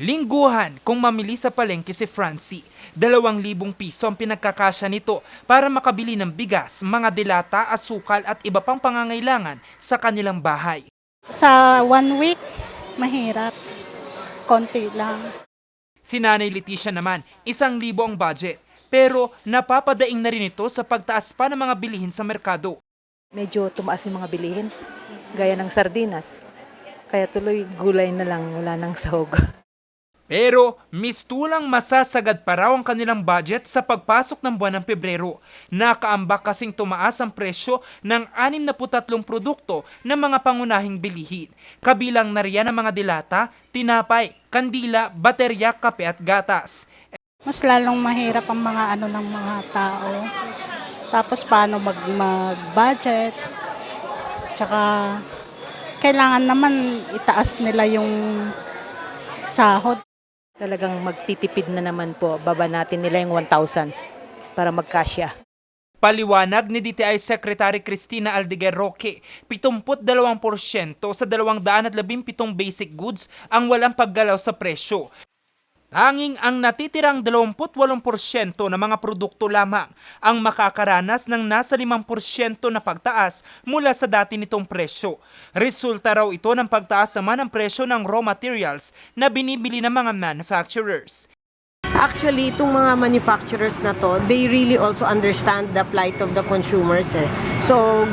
Lingguhan kung mamili sa palengke si Francie. Dalawang libong piso ang pinagkakasya nito para makabili ng bigas, mga dilata, asukal at iba pang pangangailangan sa kanilang bahay. Sa one week, mahirap. Konti lang. Si Nanay Leticia naman, isang libo ang budget. Pero napapadaing na rin ito sa pagtaas pa ng mga bilihin sa merkado. medyo tumaas yung mga bilihin, gaya ng sardinas. Kaya tuloy gulay na lang, wala nang sahog. Pero mistulang masasagad pa raw ang kanilang budget sa pagpasok ng buwan ng Pebrero. Nakaambak kasing tumaas ang presyo ng 63 produkto ng mga pangunahing bilihin. Kabilang na riyan ang mga dilata, tinapay, kandila, baterya, kape at gatas. Mas lalong mahirap ang mga ano ng mga tao. Tapos paano mag, mag-budget. Tsaka kailangan naman itaas nila yung sahod. Talagang magtitipid na naman po, baba natin nila yung 1,000 para magkasya. Paliwanag ni DTI Secretary Cristina Aldeguer Roque, 72% sa 217 basic goods ang walang paggalaw sa presyo. Tanging ang natitirang 28% ng mga produkto lamang ang makakaranas ng nasa 5% na pagtaas mula sa dati nitong presyo. Resulta raw ito ng pagtaas naman ng presyo ng raw materials na binibili ng mga manufacturers. Actually, itong mga manufacturers na to, they really also understand the plight of the consumers. Eh. So,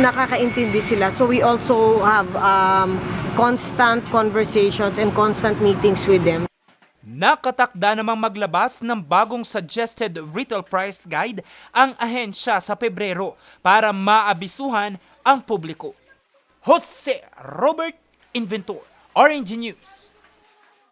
nakakaintindi sila. So, we also have um, constant conversations and constant meetings with them. Nakatakda namang maglabas ng bagong suggested retail price guide ang ahensya sa Pebrero para maabisuhan ang publiko. Jose Robert Inventor, Orange News.